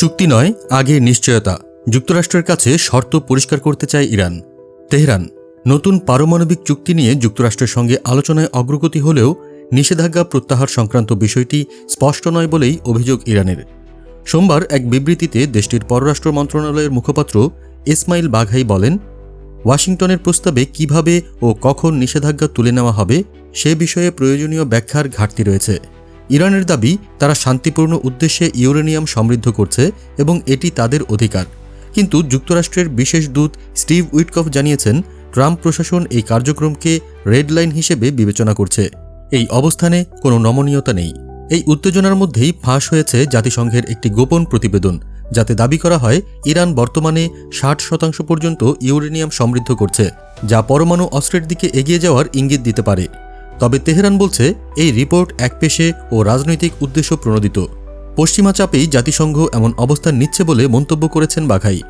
চুক্তি নয়, আগে নিশ্চয়তা। যুক্তরাষ্ট্রের কাছে শর্ত পরিষ্কার করতে চায় ইরান। তেহরান, নতুন পারমাণবিক চুক্তি নিয়ে যুক্তরাষ্ট্রের সঙ্গে আলোচনায় অগ্রগতি হলেও নিষেধাজ্ঞা প্রত্যাহার সংক্রান্ত বিষয়টি স্পষ্ট নয় বলেই অভিযোগ ইরানের। সোমবার এক বিবৃতিতে দেশটির পররাষ্ট্র মন্ত্রণালয়ের মুখপাত্র ইসমাইল বাঘাই বলেন, ওয়াশিংটনের প্রস্তাবে কীভাবে ও কখন নিষেধাজ্ঞা তুলে নেওয়া হবে সে বিষয়ে প্রয়োজনীয় ব্যাখ্যার ঘাটতি রয়েছে। ইরানের দাবি, তারা শান্তিপূর্ণ উদ্দেশ্যে ইউরেনিয়াম সমৃদ্ধ করছে এবং এটি তাদের অধিকার। কিন্তু যুক্তরাষ্ট্রের বিশেষ দূত স্টিভ উইটকফ জানিয়েছেন, ট্রাম্প প্রশাসন এই কার্যক্রমকে রেড লাইন হিসেবে বিবেচনা করছে। এই অবস্থানে কোনো নমনীয়তা নেই। এই উত্তেজনার মধ্যেই ফাঁস হয়েছে জাতিসংঘের একটি গোপন প্রতিবেদন, যাতে দাবি করা হয় ইরান বর্তমানে ষাট শতাংশ পর্যন্ত ইউরেনিয়াম সমৃদ্ধ করছে, যা পরমাণু অস্ত্রের দিকে এগিয়ে যাওয়ার ইঙ্গিত দিতে পারে। তবে তেহরান বলছে, এই রিপোর্ট একপেশে ও রাজনৈতিক উদ্দেশ্য প্রণোদিত। পশ্চিমা চাপেই জাতিসংঘ এমন অবস্থান নিচ্ছে বলে মন্তব্য করেছেন বাঘাই।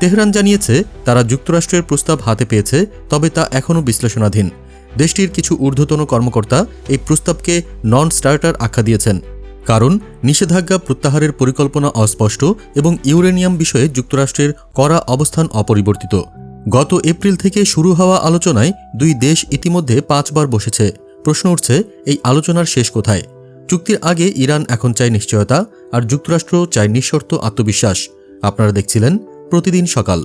তেহরান জানিয়েছে, তারা যুক্তরাষ্ট্রের প্রস্তাব হাতে পেয়েছে, তবে তা এখনও বিশ্লেষণাধীন। দেশটির কিছু ঊর্ধ্বতন কর্মকর্তা এই প্রস্তাবকে নন স্টার্টার আখ্যা দিয়েছেন। কারণ, নিষেধাজ্ঞা প্রত্যাহারের পরিকল্পনা অস্পষ্ট এবং ইউরেনিয়াম বিষয়ে যুক্তরাষ্ট্রের কড়া অবস্থান অপরিবর্তিত। গত এপ্রিল থেকে শুরু হওয়া আলোচনায় দুই দেশ ইতিমধ্যে পাঁচবার বসেছে। প্রশ্ন উঠছে, এই আলোচনার শেষ কোথায়? চুক্তির আগে ইরান এখন চায় নিশ্চয়তা, আর যুক্তরাষ্ট্র চায় নিঃশর্ত আত্মবিশ্বাস। আপনারা দেখছিলেন প্রতিদিন সকাল।